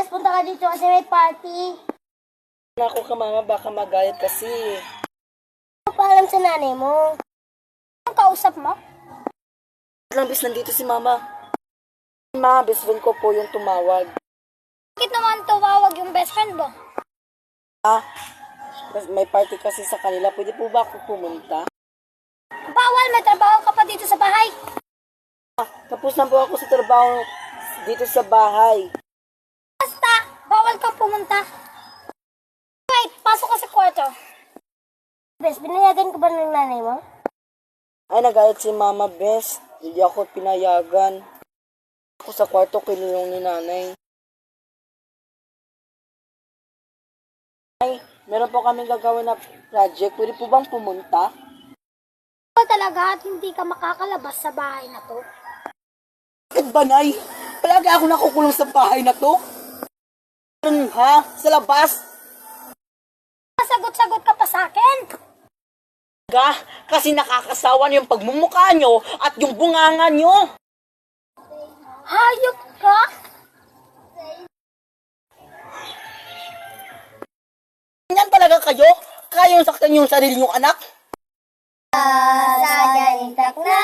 Yes, punta ka dito kasi may party. Naku ka mama, baka magalit kasi. Ano pa alam sa nanay mo? Ang kausap mo? Lang bis nandito si mama. Ma, best friend ko po yung tumawag. Bakit naman tumawag yung best friend mo? Ah, may party kasi sa kanila. Pwede po ba ako pumunta? Bawal, may trabaho ka pa dito sa bahay. Ah, tapos na po ako sa trabaho dito sa bahay. Pumunta. Wait, pasok ka sa kwarto. Bes, binayagan ka ba ng nanay mo? Ay, nagalit si mama, best. Hindi ako pinayagan. Ako sa kwarto kinulong ni nanay. Ay, meron po kami gagawin na project. Pwede po bang pumunta? Ikaw talaga at hindi ka makakalabas sa bahay na to. Bakit ba, Nay? Palagi ako nakukulong sa bahay na to? Ha? Sa labas? Sagot-sagot ka pa sa akin. Ga, kasi nakakasawa na yung pagmumukha nyo at yung bunganga nyo. Hayop ka? Ganyan talaga kayo? Kayong saktan yung sarili nyong anak? Sa ganitag na,